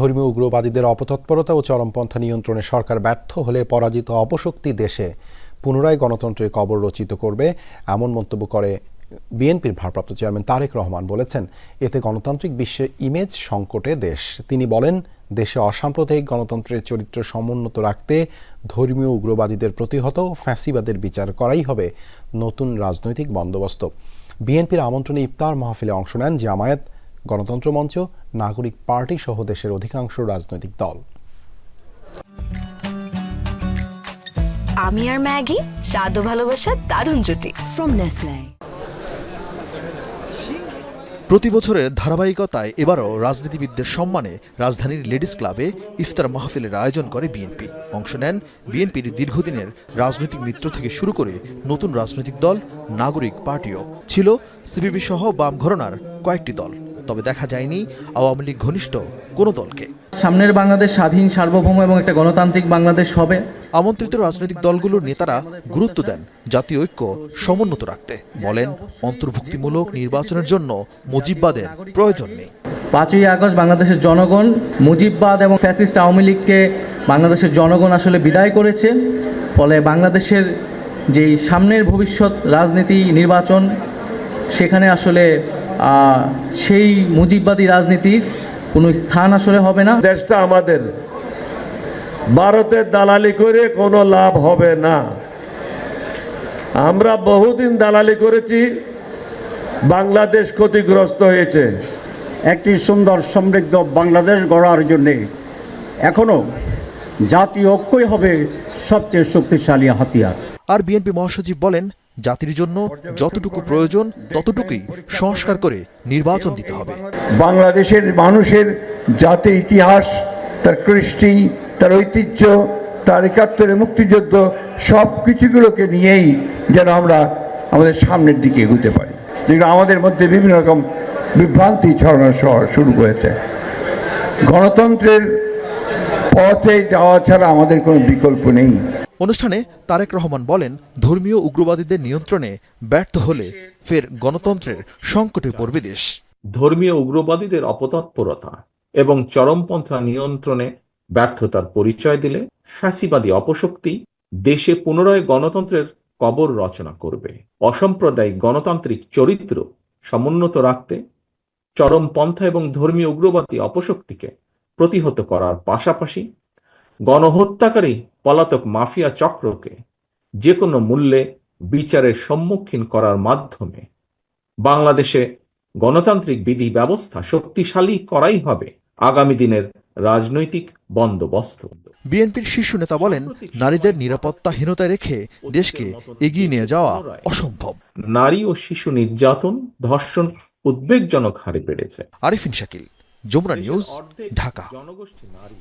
ধর্মীয় উগ্রবাদীদের অপতৎপরতা ও চরমপন্থা নিয়ন্ত্রণে সরকার ব্যর্থ হলে পরাজিত অপশক্তি দেশে পুনরায় গণতন্ত্রের কবর রচিত করবে, এমন মন্তব্য করে বিএনপির ভারপ্রাপ্ত চেয়ারম্যান তারেক রহমান বলেছেন। এতে গণতান্ত্রিক বিশ্বে ইমেজ সংকটে দেশ। তিনি বলেন, দেশে অসাম্প্রদায়িক গণতন্ত্রের চরিত্র সমুন্নত রাখতে ধর্মীয় উগ্রবাদীদের প্রতিহত ও ফ্যাসিবাদের বিচার করাই হবে নতুন রাজনৈতিক বন্দোবস্ত। বিএনপির আমন্ত্রণে ইফতার মাহফিলে অংশ নেন জামায়াত গণতন্ত্র মঞ্চ নাগরিক পার্টি সহ দেশের অধিকাংশ রাজনৈতিক দল। আমি আর ম্যাগি স্বাদ ভালোবাসার দারুণ জুটি। From Nestle. প্রতি বছরের ধারাবাহিকতায় এবারও রাজনীতিবিদদের সম্মানে রাজধানীর লেডিস ক্লাবে ইফতার মাহফিলের আয়োজন করে বিএনপি। অংশ নেন বিএনপির দীর্ঘদিনের রাজনৈতিক মিত্র থেকে শুরু করে নতুন রাজনৈতিক দল নাগরিক পার্টিও। ছিল সিপিবি সহ বাম ঘরনার কয়েকটি দল। তবে দেখা যায়নি আওয়ামী লীগ ঘনিষ্ঠ কোনো দলকে। সামনের বাংলাদেশ স্বাধীন সার্বভৌম এবং একটা গণতান্ত্রিক বাংলাদেশ হবে। আমন্ত্রিত রাজনৈতিক দলগুলোর নেতারা গুরুত্ব দেন জাতীয় ঐক্য সমুন্নত রাখতে। বলেন অন্তর্ভুক্তিমূলক নির্বাচনের জন্য মুজিববাদের প্রয়োজন নেই। পাঁচই আগস্ট বাংলাদেশের জনগণ মুজিববাদ এবং ফ্যাসিস্ট আওয়ামী লীগকে বাংলাদেশের জনগণ আসলে বিদায় করেছে। ফলে বাংলাদেশের যেই সামনের ভবিষ্যৎ রাজনীতি নির্বাচন সেখানে আসলে সেই মুজিববাদী রাজনীতির কোনো স্থান আসলে হবে না। দেশটা আমাদের। ভারতের দালালি করে কোনো লাভ হবে না। আমরা বহুদিন দালালি করেছি বাংলাদেশ ক্ষতিগ্রস্ত হয়েছে। একটি সুন্দর সমৃদ্ধ বাংলাদেশ গড়ার জন্যে এখনও জাতীয় ঐক্যই হবে সবচেয়ে শক্তিশালী হাতিয়ার। আর বিএনপি মহাসচিব বলেন জাতির জন্য যতটুকু প্রয়োজন ততটুকুই সংস্কার করে নির্বাচন দিতে হবে। বাংলাদেশের মানুষের জাতির ইতিহাস তার কৃষ্টি তার ঐতিহ্য তার একাত্তরের মুক্তিযুদ্ধ সব কিছুগুলোকে নিয়েই যেন আমরা আমাদের সামনের দিকে এগোতে পারি। যেগুলো আমাদের মধ্যে বিভিন্ন রকম বিভ্রান্তি ছড়ানো শুরু করেছে গণতন্ত্রের পথে যাওয়া ছাড়া আমাদের কোনো বিকল্প নেই। অনুষ্ঠানে তারেক রহমান বলেন ধর্মীয় উগ্রবাদীদের নিয়ন্ত্রণে ব্যর্থ হলে ফের গণতন্ত্রের সংকটে পড়বে দেশ। ধর্মীয় উগ্রবাদীদের অপতৎপরতা এবং চরমপন্থা নিয়ন্ত্রণে ব্যর্থতার পরিচয় দিলে ফ্যাসিবাদী অপশক্তি দেশে পুনরায় গণতন্ত্রের কবর রচনা করবে। অসাম্প্রদায়িক গণতান্ত্রিক চরিত্র সমুন্নত রাখতে চরমপন্থা এবং ধর্মীয় উগ্রবাদী অপশক্তিকে প্রতিহত করার পাশাপাশি গণহত্যাকারী পলাতক মাফিয়া চক্রকে যে কোনো মূল্যে বিচারের সম্মুখীন করার মাধ্যমে বাংলাদেশে গণতান্ত্রিক বিধি ব্যবস্থা শক্তিশালী করাই হবে আগামী দিনের রাজনৈতিক বন্দোবস্ত। বিএনপির শীর্ষ নেতা বলেন নারীদের নিরাপত্তাহীনতায় রেখে দেশকে এগিয়ে নিয়ে যাওয়া অসম্ভব। নারী ও শিশু নির্যাতন ধর্ষণ উদ্বেগজনক হারে বেড়েছে। আরিফিন শাকিল যমুনা নিউজ ঢাকা। জনগোষ্ঠী নারী।